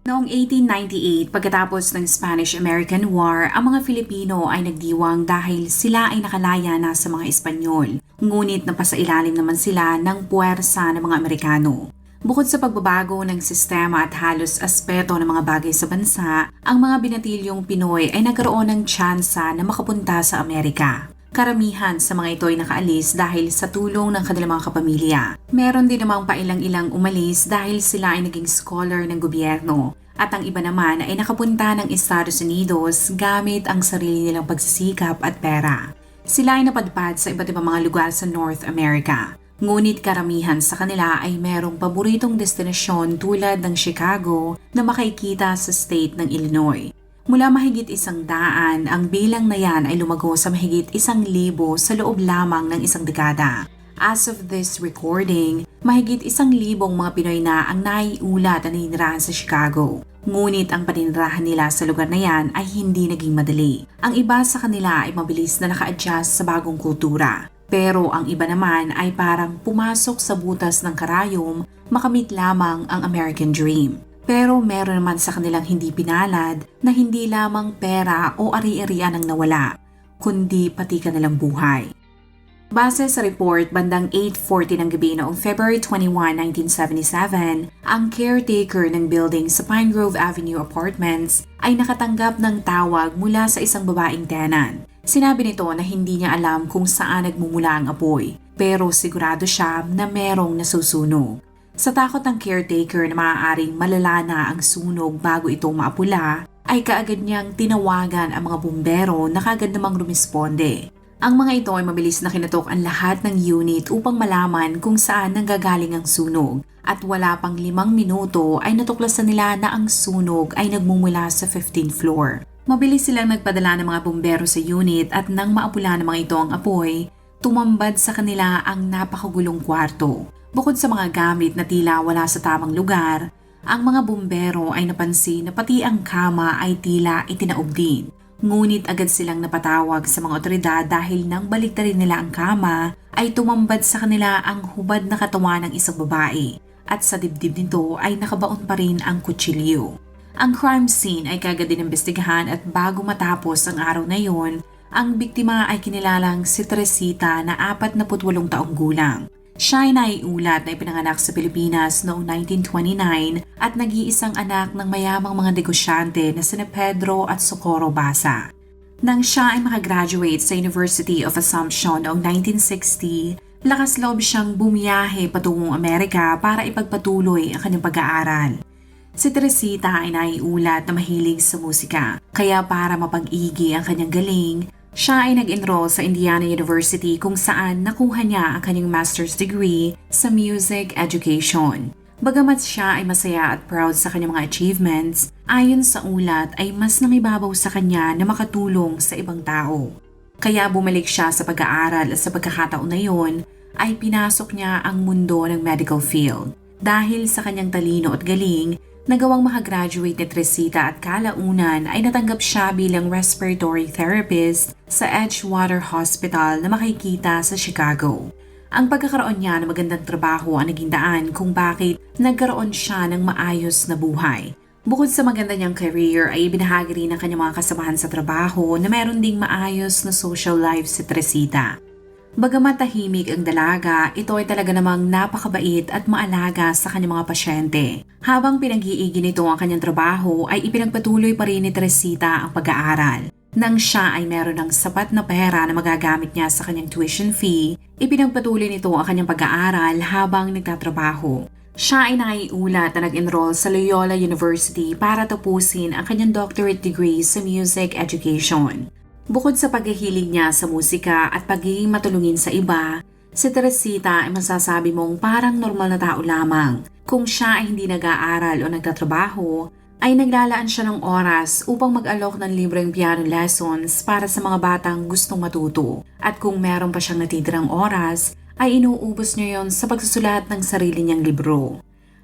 Noong 1898, pagkatapos ng Spanish-American War, ang mga Filipino ay nagdiwang dahil sila ay nakalaya na sa mga Espanyol. Ngunit napasailalim naman sila ng puwersa ng mga Amerikano. Bukod sa pagbabago ng sistema at halos aspeto ng mga bagay sa bansa, ang mga binatilyong Pinoy ay nagkaroon ng tsansa na makapunta sa Amerika. Karamihan sa mga ito ay nakaalis dahil sa tulong ng kanilang mga kapamilya. Meron din namang pailang-ilang umalis dahil sila ay naging scholar ng gobyerno. At ang iba naman ay nakapunta ng Estados Unidos gamit ang sarili nilang pagsisikap at pera. Sila ay napadpad sa iba't ibang mga lugar sa North America. Ngunit karamihan sa kanila ay merong paboritong destinasyon tulad ng Chicago na makikita sa state ng Illinois. Mula mahigit isang daan, ang bilang na yan ay lumago sa mahigit isang libo sa loob lamang ng isang dekada. As of this recording, mahigit isang libong mga Pinoy na ang naiulat na naninirahan sa Chicago. Ngunit ang paninirahan nila sa lugar na yan ay hindi naging madali. Ang iba sa kanila ay mabilis na naka-adjust sa bagong kultura. Pero ang iba naman ay parang pumasok sa butas ng karayom makamit lamang ang American Dream. Pero meron naman sa kanilang hindi pinalad na hindi lamang pera o ari-arian ang nawala, kundi pati kanilang buhay. Base sa report, bandang 8.40 ng gabi noong February 21, 1977, ang caretaker ng building sa Pine Grove Avenue Apartments ay nakatanggap ng tawag mula sa isang babaeng tenant. Sinabi nito na hindi niya alam kung saan nagmumula ang apoy, pero sigurado siya na merong nasusunog. Sa takot ng caretaker na maaaring malala na ang sunog bago ito maapula, ay kaagad niyang tinawagan ang mga bumbero na kaagad namang rumisponde. Ang mga ito ay mabilis na kinatok ang lahat ng unit upang malaman kung saan nanggagaling ang sunog at wala pang limang minuto ay natuklasan nila na ang sunog ay nagmumula sa 15th floor. Mabilis silang nagpadala ng mga bumbero sa unit at nang maapula ng mga ito ang apoy, tumambad sa kanila ang napakagulong kwarto. Bukod sa mga gamit na tila wala sa tamang lugar, ang mga bumbero ay napansin na pati ang kama ay tila itinaob din. Ngunit agad silang napatawag sa mga otoridad dahil nang baliktarin nila ang kama ay tumambad sa kanila ang hubad na katawan ng isang babae at sa dibdib nito ay nakabaon pa rin ang kutsilyo. Ang crime scene ay kagad inimbestigahan at bago matapos ang araw na yon, ang biktima ay kinilalang si Teresita na 48 taong gulang. Siya ay naiulat na ipinanganak sa Pilipinas noong 1929 at nag-iisang anak ng mayamang mga negosyante na sina Pedro at Socorro Basa. Nang siya ay makagraduate sa University of Assumption noong 1960, lakas loob siyang bumiyahe patungong Amerika para ipagpatuloy ang kanyang pag-aaral. Si Teresita ay naiulat na mahilig sa musika, kaya para mapag-igi ang kanyang galing, siya ay nag-enroll sa Indiana University kung saan nakuha niya ang kanyang master's degree sa music education. Bagamat siya ay masaya at proud sa kanyang mga achievements, ayon sa ulat ay mas nangibabaw sa kanya na makatulong sa ibang tao. Kaya bumalik siya sa pag-aaral at sa pagkakataon na yon ay pinasok niya ang mundo ng medical field. Dahil sa kanyang talino at galing, nagawang makagraduate ni Tresita at kalaunan ay natanggap siya bilang respiratory therapist sa Edgewater Hospital na makikita sa Chicago. Ang pagkakaroon niya ng magandang trabaho ang naging daan kung bakit nagkaroon siya ng maayos na buhay. Bukod sa maganda niyang career ay ibinahagi rin ng kanyang mga kasamahan sa trabaho na meron ding maayos na social life si Tresita. Bagamat tahimik ang dalaga, ito ay talaga namang napakabait at maalaga sa kanyang mga pasyente. Habang pinag-iigi nito ang kanyang trabaho ay ipinagpatuloy pa rin ni Teresita ang pag-aaral. Nang siya ay meron ng sapat na pera na magagamit niya sa kanyang tuition fee, ipinagpatuloy nito ang kanyang pag-aaral habang nagtatrabaho. Siya ay naiulat na nag-enroll sa Loyola University para tapusin ang kanyang doctorate degree sa music education. Bukod sa paghihilig niya sa musika at pagiging matulungin sa iba, si Teresita ay masasabi mong parang normal na tao lamang. Kung siya ay hindi nag-aaral o nagtatrabaho, ay naglalaan siya ng oras upang mag-alok ng libreng piano lessons para sa mga batang gustong matuto. At kung meron pa siyang natitirang oras, ay inuubos niya yon sa pagsusulat ng sarili niyang libro.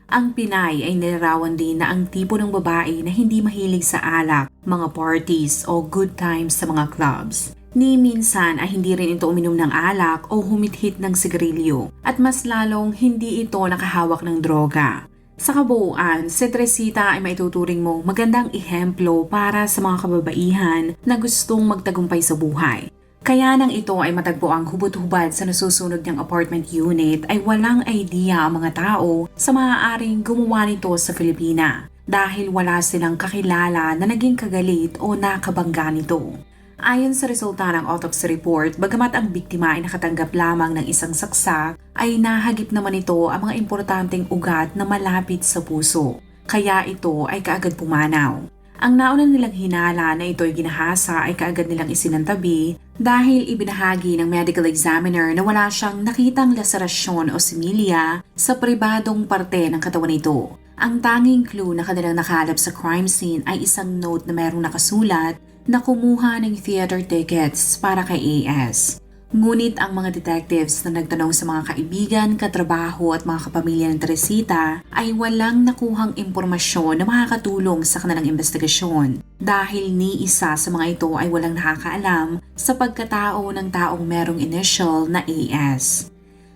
Ang Pinay ay nilarawan din na ang tipo ng babae na hindi mahilig sa alak, mga parties o good times sa mga clubs. Ni minsan ay hindi rin ito uminom ng alak o humithit ng sigarilyo at mas lalong hindi ito nakahawak ng droga. Sa kabuuan, si Tresita ay maituturing mo magandang ehemplo para sa mga kababaihan na gustong magtagumpay sa buhay. Kaya nang ito ay matagpo ang hubot-hubad sa nasusunod niyang apartment unit ay walang idea ang mga tao sa maaaring gumawa nito sa Filipina dahil wala silang kakilala na naging kagalit o nakabangga nito. Ayon sa resulta ng autopsy report, bagamat ang biktima ay nakatanggap lamang ng isang saksak, ay nahagip naman ito ang mga importanteng ugat na malapit sa puso. Kaya ito ay kaagad pumanaw. Ang nauna nilang hinala na ito ay ginahasa ay kaagad nilang isinantabi dahil ibinahagi ng medical examiner na wala siyang nakitang laserasyon o similya sa pribadong parte ng katawan nito. Ang tanging clue na kanilang nakalap sa crime scene ay isang note na merong nakasulat na kumuha ng theater tickets para kay AS. Ngunit ang mga detectives na nagtanong sa mga kaibigan, katrabaho at mga kapamilya ng Teresita ay walang nakuhang impormasyon na makakatulong sa kanilang investigasyon dahil ni isa sa mga ito ay walang nakakaalam sa pagkatao ng taong merong initial na AS.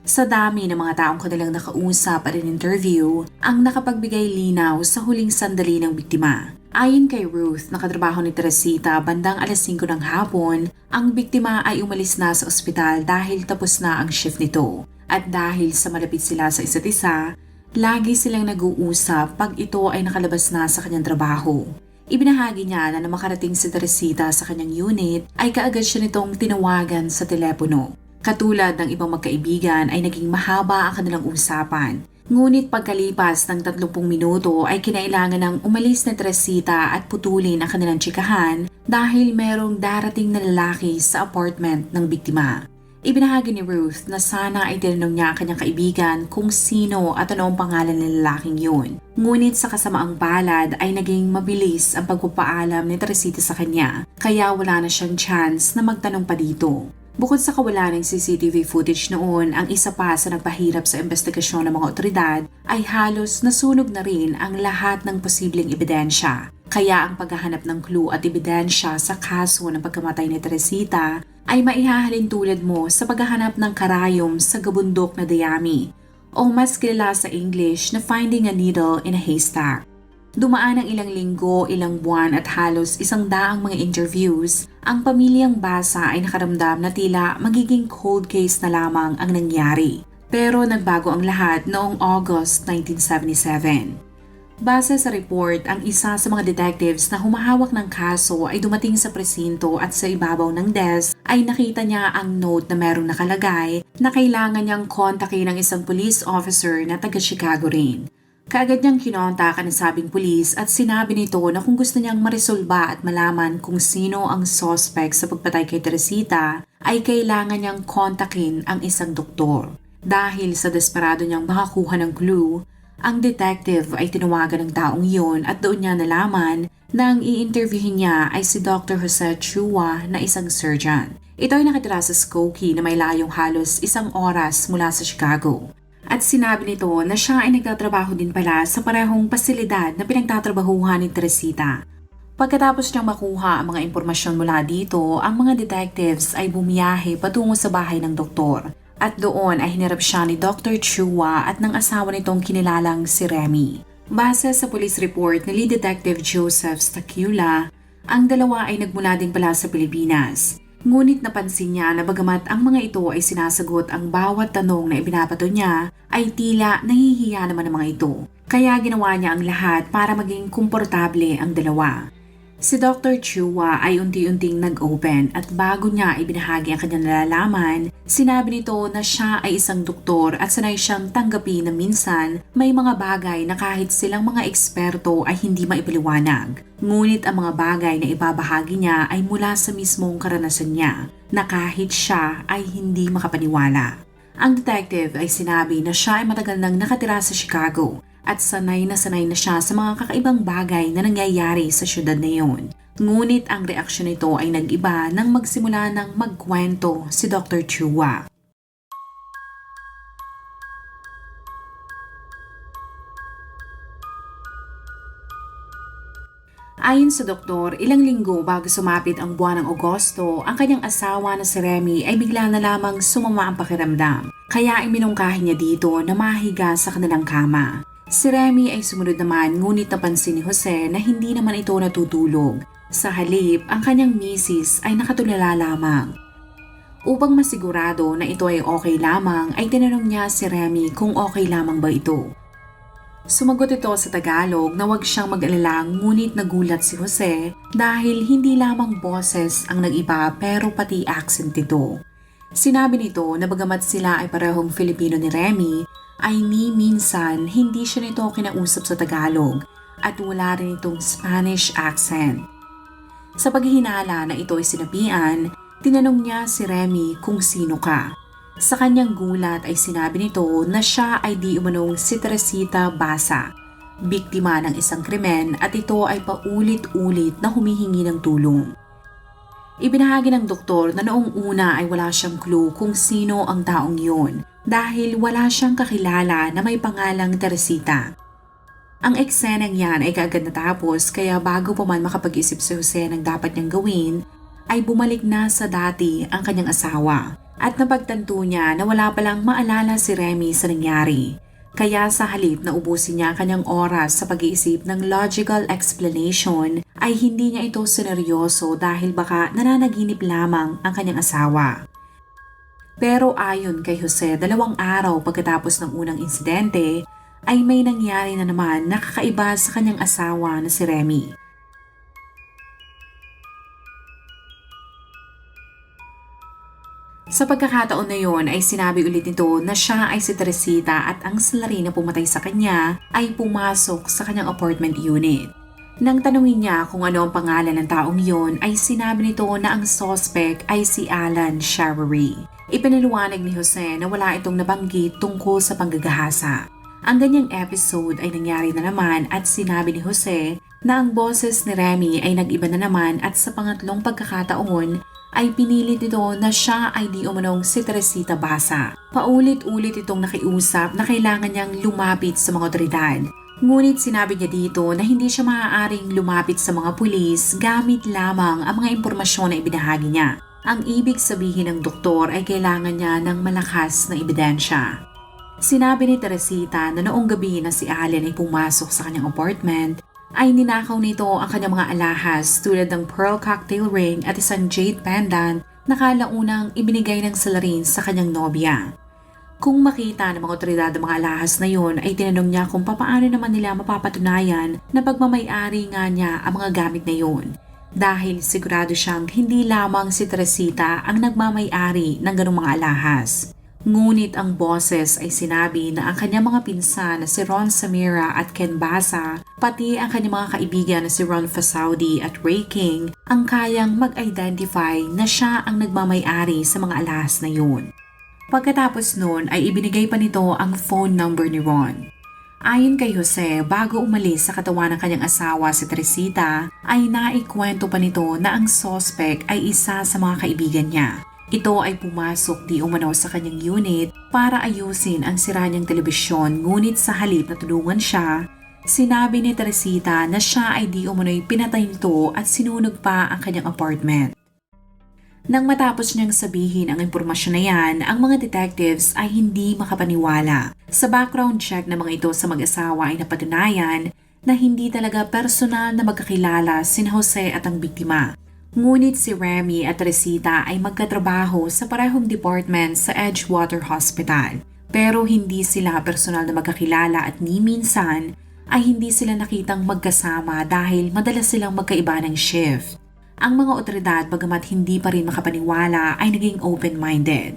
Sa dami ng mga taong kanilang nakausap at in-interview, ang nakapagbigay linaw sa huling sandali ng biktima Ayon kay Ruth, nakatrabaho ni Teresita bandang alas 5 ng hapon, ang biktima ay umalis na sa ospital dahil tapos na ang shift nito. At dahil sa malapit sila sa isa't isa, lagi silang nag-uusap pag ito ay nakalabas na sa kanyang trabaho. Ibinahagi niya na na makarating si Teresita sa kanyang unit ay kaagad siya nitong tinawagan sa telepono. Katulad ng ibang magkaibigan ay naging mahaba ang kanilang usapan Ngunit pagkalipas ng 30 minuto ay kinailangan ng umalis na Tresita at putulin ang kanilang tsikahan dahil merong darating na lalaki sa apartment ng biktima. Ibinahagi ni Ruth na sana ay tinanong niya kanyang kaibigan kung sino at ano ang pangalan ng lalaking yun. Ngunit sa kasamaang palad ay naging mabilis ang pagpapaalam ni Teresita sa kanya, kaya wala na siyang chance na magtanong pa dito. Bukod sa kawalan ng CCTV footage noon, ang isa pa sa nagpahirap sa investigasyon ng mga otoridad ay halos nasunog na rin ang lahat ng posibleng ebidensya. Kaya ang paghahanap ng clue at ebidensya sa kaso ng pagkamatay ni Teresita ay maihahalin tulad mo sa paghahanap ng karayom sa gabundok na dayami o mas kilala sa English na finding a needle in a haystack. Dumaan ang ilang linggo, ilang buwan at halos isang daang mga interviews, ang pamilyang basa ay nakaramdam na tila magiging cold case na lamang ang nangyari. Pero nagbago ang lahat noong August 1977. Base sa report, ang isa sa mga detectives na humahawak ng kaso ay dumating sa presinto at sa ibabaw ng desk ay nakita niya ang note na merong nakalagay na kailangan niyang kontakin ng isang police officer na taga Chicago rin. Kaagad niyang kinontakan ng sabing pulis at sinabi nito na kung gusto niyang marisolba at malaman kung sino ang suspect sa pagpatay kay Teresita, ay kailangan niyang kontakin ang isang doktor. Dahil sa desperado niyang makakuha ng clue, ang detective ay tinawagan ng taong iyon at doon niya nalaman na ang i-interviewin niya ay si Dr. Jose Chua na isang surgeon. Ito ay nakatira sa Skokie na may layong halos isang oras mula sa Chicago. At sinabi nito na siya ay nagtatrabaho din pala sa parehong pasilidad na pinagtatrabahuhan ni Teresita. Pagkatapos niyang makuha ang mga impormasyon mula dito, ang mga detectives ay bumiyahe patungo sa bahay ng doktor. At doon ay hinarap siya ni Dr. Chua at ng asawa nitong kinilalang si Remy. Base sa police report ni Lead Detective Joseph Stacula, ang dalawa ay nagmula din pala sa Pilipinas. Ngunit napansin niya na bagamat ang mga ito ay sinasagot ang bawat tanong na ibinabato niya, ay tila nahihiya naman ang mga ito. Kaya ginawa niya ang lahat para maging komportable ang dalawa. Si Dr. Chua ay unti-unting nag-open at bago niya ibinahagi ang kanyang nalalaman, sinabi nito na siya ay isang doktor at sanay siyang tanggapin na minsan may mga bagay na kahit silang mga eksperto ay hindi maipaliwanag. Ngunit ang mga bagay na ibabahagi niya ay mula sa mismong karanasan niya na kahit siya ay hindi makapaniwala. Ang detective ay sinabi na siya ay matagal nang nakatira sa Chicago at sanay na sanay na siya sa mga kakaibang bagay na nangyayari sa syudad na yun. Ngunit ang reaksyon nito ay nag-iba nang magsimula ng magkwento si Dr. Chua. Ayon sa doktor, ilang linggo bago sumapit ang buwan ng Agosto, ang kanyang asawa na si Remy ay bigla na lamang sumama ang pakiramdam. Kaya ay minungkahin niya dito na mahiga sa kanilang kama. Si Remy ay sumunod naman ngunit napansin ni Jose na hindi naman ito natutulog. Sa halip, ang kanyang misis ay nakatulala lamang. Upang masigurado na ito ay okay lamang, ay tinanong niya si Remy kung okay lamang ba ito. Sumagot ito sa Tagalog na huwag siyang mag-alala ngunit nagulat si Jose dahil hindi lamang boses ang nag-iba pero pati accent nito. Sinabi nito na bagamat sila ay parehong Filipino ni Remy, ay ni minsan hindi siya nito kinausap sa Tagalog at wala rin itong Spanish accent. Sa paghihinala na ito ay sinabihan, tinanong niya si Remy kung sino ka. Sa kanyang gulat ay sinabi nito na siya ay di umanong si Teresita Basa, biktima ng isang krimen at ito ay paulit-ulit na humihingi ng tulong. Ibinahagi ng doktor na noong una ay wala siyang clue kung sino ang taong yun dahil wala siyang kakilala na may pangalang Teresita. Ang eksenang yan ay kaagad natapos kaya bago pa man makapag-isip si Jose ng dapat niyang gawin, ay bumalik na sa dati ang kanyang asawa at napagtanto niya na wala palang maalala si Remy sa nangyari. Kaya sa halip na ubusin niya kanyang oras sa pag-iisip ng logical explanation ay hindi niya ito sineryoso dahil baka nananaginip lamang ang kanyang asawa. Pero ayon kay Jose, dalawang araw pagkatapos ng unang insidente ay may nangyari na naman nakakaiba sa kanyang asawa na si Remy. Sa pagkakataon na yon ay sinabi ulit nito na siya ay si Teresita at ang salari na pumatay sa kanya ay pumasok sa kanyang apartment unit. Nang tanungin niya kung ano ang pangalan ng taong yon ay sinabi nito na ang suspect ay si Alan Shawery. Ipinaliwanag ni Jose na wala itong nabanggit tungkol sa panggagahasa. Ang ganyang episode ay nangyari na naman at sinabi ni Jose na ang boses ni Remy ay nag-iba na naman at sa pangatlong pagkakataon ay pinilit ito na siya ay di umanong si Teresita Basa. Paulit-ulit itong nakiusap na kailangan niyang lumapit sa mga otoridad. Ngunit sinabi niya dito na hindi siya maaaring lumapit sa mga pulis gamit lamang ang mga impormasyon na ibinahagi niya. Ang ibig sabihin ng doktor ay kailangan niya ng malakas na ebidensya. Sinabi ni Teresita na noong gabi na si Allen ay pumasok sa kanyang apartment ay ninakaw nito ang kanyang mga alahas tulad ng pearl cocktail ring at isang jade pendant na kalaunang ibinigay ng salarin sa kanyang nobya. Kung makita ng mga otoridad ang mga alahas na yon ay tinanong niya kung papaano naman nila mapapatunayan na pagmamayari nga niya ang mga gamit na yon. Dahil sigurado siyang hindi lamang si Teresita ang nagmamayari ng ganong mga alahas. Ngunit ang boses ay sinabi na ang kanyang mga pinsan na si Ron Samira at Ken Basa, pati ang kanyang mga kaibigan na si Ron Fasaudi at Ray King, ang kayang mag-identify na siya ang nagmamayari sa mga alahas na yun. Pagkatapos noon ay ibinigay pa nito ang phone number ni Ron. Ayon kay Jose, bago umalis sa katawan ng kanyang asawa si Teresita, ay naikwento pa nito na ang suspect ay isa sa mga kaibigan niya. Ito ay pumasok di umano sa kanyang unit para ayusin ang sira niyang telebisyon ngunit sa halip na tulungan siya, sinabi ni Teresita na siya ay di umano'y pinatay nito at sinunog pa ang kanyang apartment. Nang matapos niyang sabihin ang impormasyon na yan, ang mga detectives ay hindi makapaniwala. Sa background check ng mga ito sa mag-asawa ay napatunayan na hindi talaga personal na magkakilala si Jose at ang biktima. Ngunit si Remy at Resita ay magkatrabaho sa parehong department sa Edgewater Hospital. Pero hindi sila personal na magkakilala at ni minsan ay hindi sila nakitang magkasama dahil madalas silang magkaiba ng shift. Ang mga otoridad bagamat hindi pa rin makapaniwala ay naging open-minded.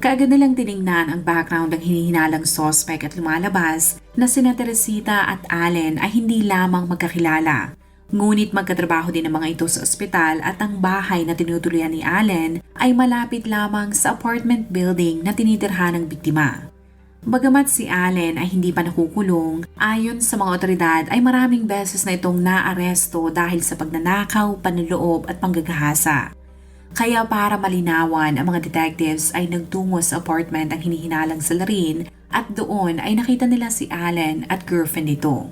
Kaagad nilang tiningnan ang background ng hinihinalang suspect at lumalabas na sina Teresita at Allen ay hindi lamang magkakilala Ngunit magkatrabaho din ang mga ito sa ospital at ang bahay na tinutuluyan ni Allen ay malapit lamang sa apartment building na tinitirhan ng biktima. Bagamat si Allen ay hindi pa nakukulong, ayon sa mga otoridad ay maraming beses na itong naaresto dahil sa pagnanakaw, panloloob at panggagahasa. Kaya para malinawan, ang mga detectives ay nagtungo sa apartment ang hinihinalang salarin at doon ay nakita nila si Allen at girlfriend nito.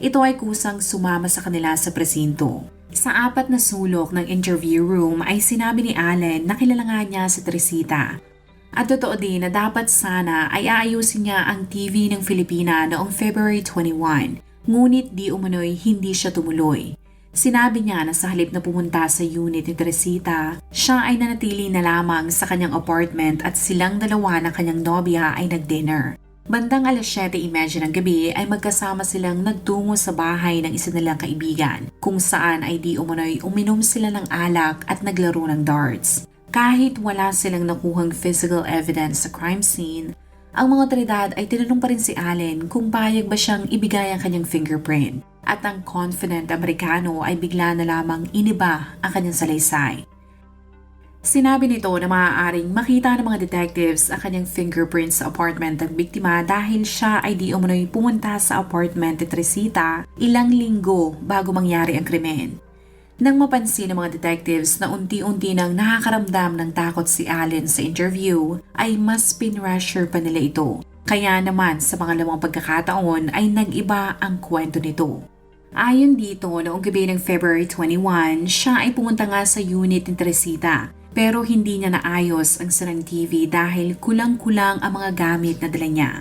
Ito ay kusang sumama sa kanila sa presinto. Sa apat na sulok ng interview room ay sinabi ni Allen na kilala nga niya si Teresita at totoo din na dapat sana ay aayusin niya ang TV ng Filipina noong February 21, ngunit di umano'y hindi siya tumuloy. Sinabi niya na sa halip na pumunta sa unit ni Teresita, siya ay nanatili na lamang sa kanyang apartment at silang dalawa ng kanyang nobya ay nag-dinner. Bandang alas 7.30 ng gabi ay magkasama silang nagtungo sa bahay ng isa nilang kaibigan kung saan ay di umano'y uminom sila ng alak at naglaro ng darts. Kahit wala silang nakuhang physical evidence sa crime scene, ang mga otoridad ay tinanong pa rin si Allen kung payag ba siyang ibigay ang kanyang fingerprint at ang confident Amerikano ay bigla na lamang iniba ang kanyang salaysay. Sinabi nito na maaaring makita ng mga detectives ang kanyang fingerprints sa apartment ng biktima dahil siya ay di umano'y pumunta sa apartment ni Tresita ilang linggo bago mangyari ang krimen. Nang mapansin ng mga detectives na unti-unti nang nakakaramdam ng takot si Allen sa interview, ay mas pinressure pa nila ito. Kaya naman sa pangalawang pagkakataon ay nag-iba ang kwento nito. Ayon dito, noong gabi ng February 21, siya ay pumunta nga sa unit ni Teresita pero hindi niya naayos ang sarang TV dahil kulang-kulang ang mga gamit na dala niya.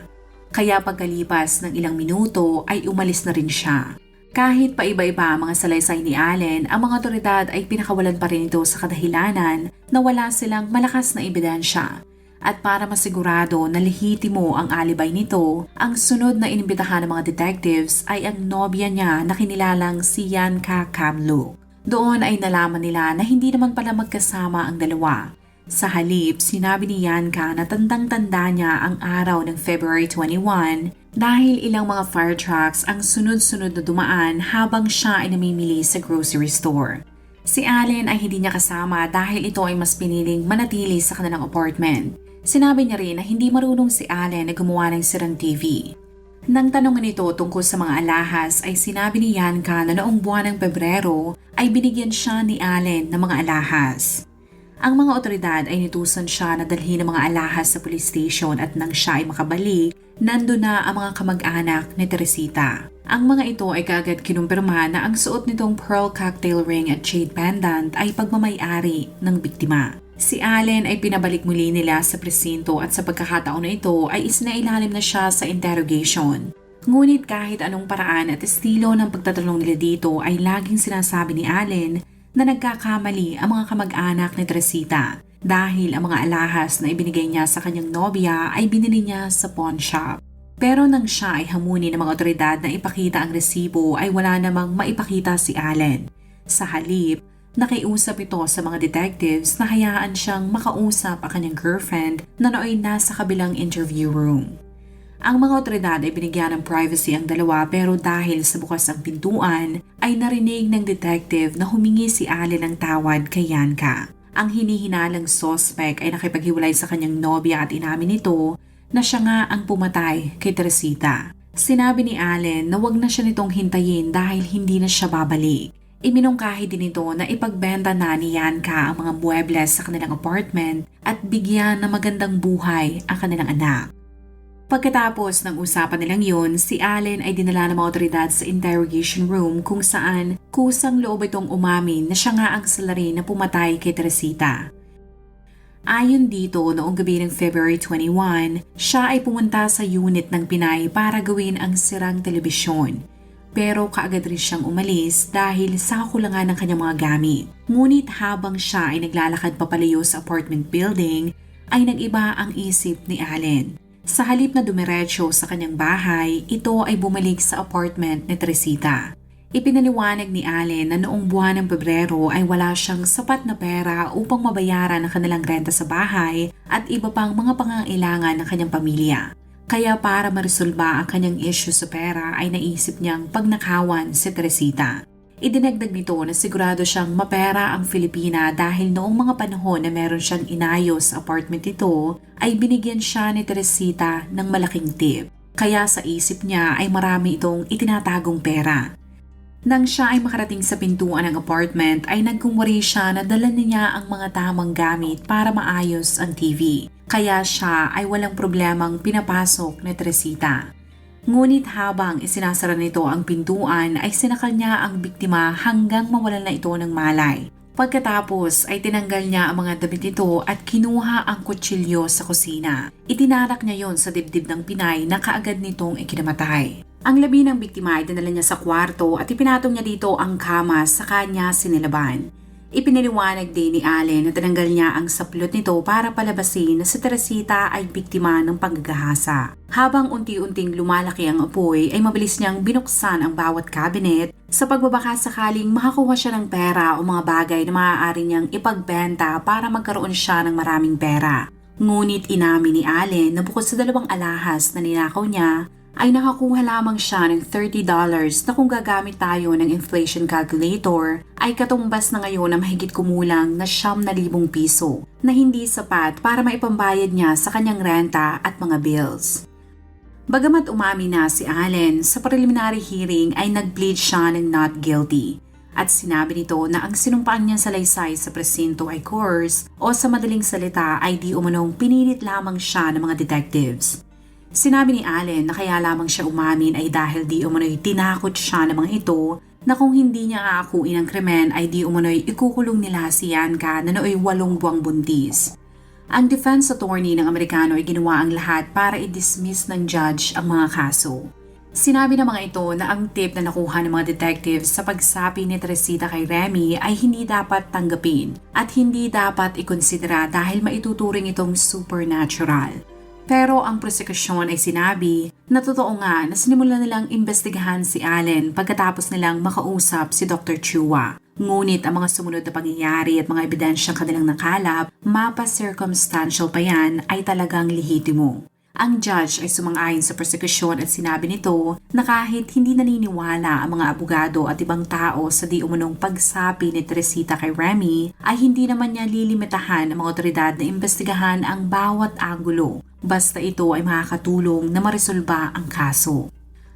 Kaya pagkalipas ng ilang minuto ay umalis na rin siya. Kahit paiba-iba ang mga salaysay ni Allen, ang mga otoridad ay pinakawalan pa rin ito sa kadahilanan na wala silang malakas na ebidensya. At para masigurado na lehitimo ang alibay nito, ang sunod na inimbitahan ng mga detectives ay ang nobya niya na kinilalang si Yanka Kamluk. Doon ay nalaman nila na hindi naman pala magkasama ang dalawa. Sa halip, sinabi ni Yanka na tandang-tanda niya ang araw ng February 21 dahil ilang mga fire trucks ang sunod-sunod na dumaan habang siya ay namimili sa grocery store. Si Allen ay hindi niya kasama dahil ito ay mas piniling manatili sa kanilang apartment. Sinabi niya rin na hindi marunong si Allen na gumawa ng sirang TV. Nang tanongan ito tungkol sa mga alahas ay sinabi ni Yanka na noong buwan ng Pebrero ay binigyan siya ni Allen ng mga alahas. Ang mga otoridad ay nitusan siya na dalhin ng mga alahas sa police station at nang siya ay makabalik, nando na ang mga kamag-anak ni Teresita. Ang mga ito ay kagad kinumpirma na ang suot nitong pearl cocktail ring at jade pendant ay pagmamayari ng biktima. Si Allen ay pinabalik muli nila sa presinto at sa pagkakataon na ito ay isinailalim na siya sa interrogation. Ngunit kahit anong paraan at estilo ng pagtatanong nila dito ay laging sinasabi ni Allen na nagkakamali ang mga kamag-anak ni Teresita dahil ang mga alahas na ibinigay niya sa kanyang nobya ay binili niya sa pawn shop. Pero nang siya ay hamuni ng mga otoridad na ipakita ang resibo ay wala namang maipakita si Allen. Sa halip, Nakiusap ito sa mga detectives na hayaan siyang makausap ang kanyang girlfriend na nooy nasa kabilang interview room. Ang mga otoridad ay binigyan ng privacy ang dalawa pero dahil sa bukas ang pintuan ay narinig ng detective na humingi si Allen ng tawad kay Yanka. Ang hinihinalang suspect ay nakipaghiwalay sa kanyang nobya at inamin nito na siya nga ang pumatay kay Teresita. Sinabi ni Allen na wag na siya nitong hintayin dahil hindi na siya babalik. Iminungkahi din ito na ipagbenta na ni Yanka ang mga muebles sa kanilang apartment at bigyan ng magandang buhay ang kanilang anak. Pagkatapos ng usapan nilang yun, si Allen ay dinala ng mga otoridad sa interrogation room kung saan kusang loob itong umamin na siya nga ang salari na pumatay kay Teresita. Ayon dito, noong gabi ng February 21, siya ay pumunta sa unit ng Pinay para gawin ang sirang telebisyon pero kaagad rin siyang umalis dahil sa kakulangan ng kanyang mga gamit. Ngunit habang siya ay naglalakad papalayo sa apartment building, ay nag-iba ang isip ni Allen. Sa halip na dumiretso sa kanyang bahay, ito ay bumalik sa apartment ni Teresita. Ipinaliwanag ni Allen na noong buwan ng Pebrero ay wala siyang sapat na pera upang mabayaran ang kanilang renta sa bahay at iba pang mga pangangailangan ng kanyang pamilya. Kaya para maresolba ang kanyang issue sa pera ay naisip niyang pagnakawan si Teresita. Idinagdag nito na sigurado siyang mapera ang Filipina dahil noong mga panahon na meron siyang inayos apartment nito ay binigyan siya ni Teresita ng malaking tip. Kaya sa isip niya ay marami itong itinatagong pera. Nang siya ay makarating sa pintuan ng apartment ay nagkumwari siya na dala niya ang mga tamang gamit para maayos ang TV. Kaya siya ay walang problemang pinapasok ni Teresita. Ngunit habang isinasara nito ang pintuan ay sinakal niya ang biktima hanggang mawalan na ito ng malay. Pagkatapos ay tinanggal niya ang mga damit nito at kinuha ang kutsilyo sa kusina. Itinarak niya yon sa dibdib ng Pinay na kaagad nitong ikinamatay. Ang labi ng biktima ay dinala niya sa kwarto at ipinatong niya dito ang kama sa kanya sinilaban. Ipinaliwanag din ni Allen na tinanggal niya ang saplot nito para palabasin na si Teresita ay biktima ng panggagahasa. Habang unti-unting lumalaki ang apoy ay mabilis niyang binuksan ang bawat cabinet sa pagbabaka sakaling makakuha siya ng pera o mga bagay na maaari niyang ipagbenta para magkaroon siya ng maraming pera. Ngunit inamin ni Allen na bukod sa dalawang alahas na ninakaw niya, ay nakakuha lamang siya ng $30 na kung gagamit tayo ng inflation calculator ay katumbas na ngayon na mahigit kumulang na siyam na libong piso na hindi sapat para maipambayad niya sa kanyang renta at mga bills. Bagamat umami na si Allen, sa preliminary hearing ay nag-plead siya ng not guilty at sinabi nito na ang sinumpaan niya sa laysay sa presinto ay coerce o sa madaling salita ay di umanong pinilit lamang siya ng mga detectives. Sinabi ni Allen na kaya lamang siya umamin ay dahil di umano'y tinakot siya ng mga ito na kung hindi niya aakuin ang krimen ay di umano'y ikukulong nila si Yanka na nooy walong buwang buntis. Ang defense attorney ng Amerikano ay ginawa ang lahat para i-dismiss ng judge ang mga kaso. Sinabi ng mga ito na ang tip na nakuha ng mga detectives sa pagsapi ni Teresita kay Remy ay hindi dapat tanggapin at hindi dapat ikonsidera dahil maituturing itong supernatural. Pero ang prosekusyon ay sinabi na totoo nga na sinimulan nilang imbestigahan si Allen pagkatapos nilang makausap si Dr. Chua. Ngunit ang mga sumunod na pangyayari at mga ebidensyang kanilang nakalap, mapa circumstantial pa yan, ay talagang lehitimo. Ang judge ay sumang-ayon sa prosekusyon at sinabi nito na kahit hindi naniniwala ang mga abogado at ibang tao sa di umunong pagsapi ni Teresita kay Remy, ay hindi naman niya lilimitahan ang mga otoridad na imbestigahan ang bawat angulo basta ito ay makakatulong na maresolba ang kaso.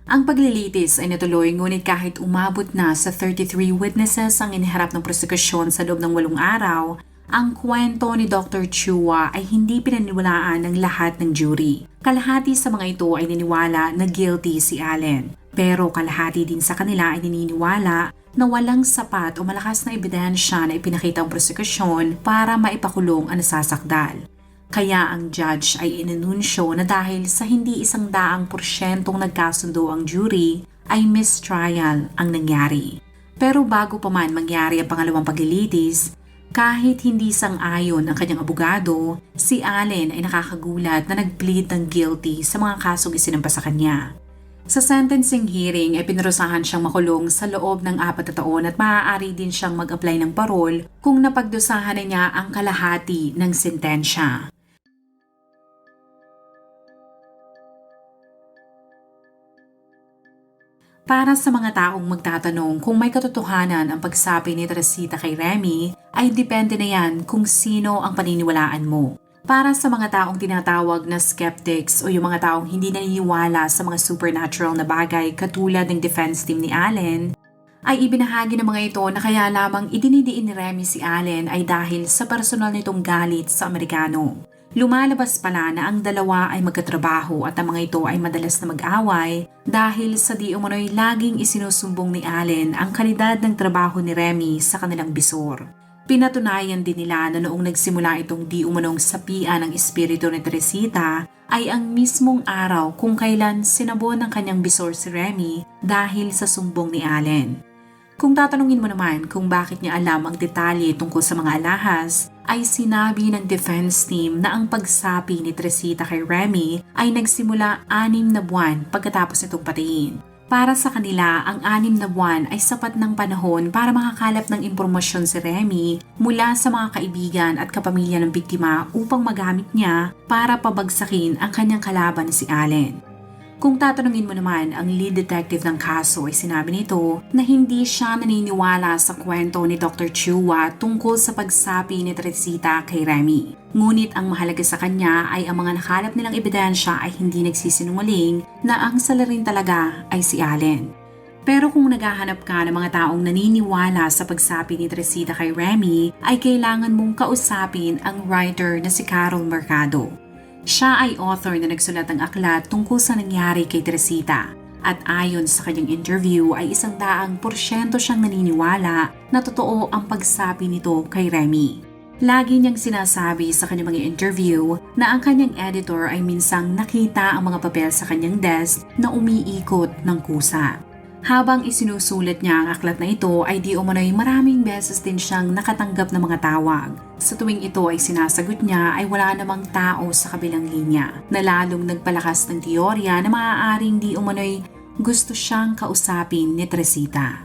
Ang paglilitis ay natuloy ngunit kahit umabot na sa 33 witnesses ang iniharap ng prosekusyon sa loob ng walong araw, ang kwento ni Dr. Chua ay hindi pinaniwalaan ng lahat ng jury. Kalahati sa mga ito ay niniwala na guilty si Allen. Pero kalahati din sa kanila ay naniniwala na walang sapat o malakas na ebidensya na ipinakita ang prosekusyon para maipakulong ang nasasakdal. Kaya ang judge ay inanunsyo na dahil sa hindi isang daang porsyentong nagkasundo ang jury, ay mistrial ang nangyari. Pero bago pa man mangyari ang pangalawang paglilitis, kahit hindi sang-ayon ang kanyang abogado, si Allen ay nakakagulat na nag-plead ng guilty sa mga kasong isinampa sa kanya. Sa sentencing hearing ay pinarusahan siyang makulong sa loob ng apat na taon at maaari din siyang mag-apply ng parol kung napagdusahan na niya ang kalahati ng sentensya. Para sa mga taong magtatanong kung may katotohanan ang pagsapi ni Teresita kay Remy, ay depende na yan kung sino ang paniniwalaan mo. Para sa mga taong tinatawag na skeptics o yung mga taong hindi naniniwala sa mga supernatural na bagay katulad ng defense team ni Allen, ay ibinahagi ng mga ito na kaya lamang idinidiin ni Remy si Allen ay dahil sa personal nitong galit sa Amerikano. Lumalabas pala na ang dalawa ay magkatrabaho at ang mga ito ay madalas na mag-away dahil sa di umano'y laging isinusumbong ni Allen ang kalidad ng trabaho ni Remy sa kanilang bisor. Pinatunayan din nila na noong nagsimula itong di umanong sapian ng espiritu ni Teresita ay ang mismong araw kung kailan sinabon ng kanyang bisor si Remy dahil sa sumbong ni Allen. Kung tatanungin mo naman kung bakit niya alam ang detalye tungkol sa mga alahas, ay sinabi ng defense team na ang pagsapi ni Tresita kay Remy ay nagsimula anim na buwan pagkatapos nitong patiin. Para sa kanila, ang anim na buwan ay sapat ng panahon para makakalap ng impormasyon si Remy mula sa mga kaibigan at kapamilya ng biktima upang magamit niya para pabagsakin ang kanyang kalaban si Allen. Kung tatanungin mo naman, ang lead detective ng kaso ay sinabi nito na hindi siya naniniwala sa kwento ni Dr. Chua tungkol sa pagsapi ni Teresita kay Remy. Ngunit ang mahalaga sa kanya ay ang mga nakalap nilang ebidensya ay hindi nagsisinungaling na ang salarin talaga ay si Allen. Pero kung naghahanap ka ng mga taong naniniwala sa pagsapi ni Teresita kay Remy, ay kailangan mong kausapin ang writer na si Carol Mercado. Siya ay author na nagsulat ng aklat tungkol sa nangyari kay Teresita. At ayon sa kanyang interview ay isang daang porsyento siyang naniniwala na totoo ang pagsapi nito kay Remy. Lagi niyang sinasabi sa kanyang mga interview na ang kanyang editor ay minsang nakita ang mga papel sa kanyang desk na umiikot ng kusa. Habang isinusulat niya ang aklat na ito ay di umano'y maraming beses din siyang nakatanggap ng mga tawag. Sa tuwing ito ay sinasagot niya ay wala namang tao sa kabilang linya na lalong nagpalakas ng teorya na maaaring di umano'y gusto siyang kausapin ni Teresita.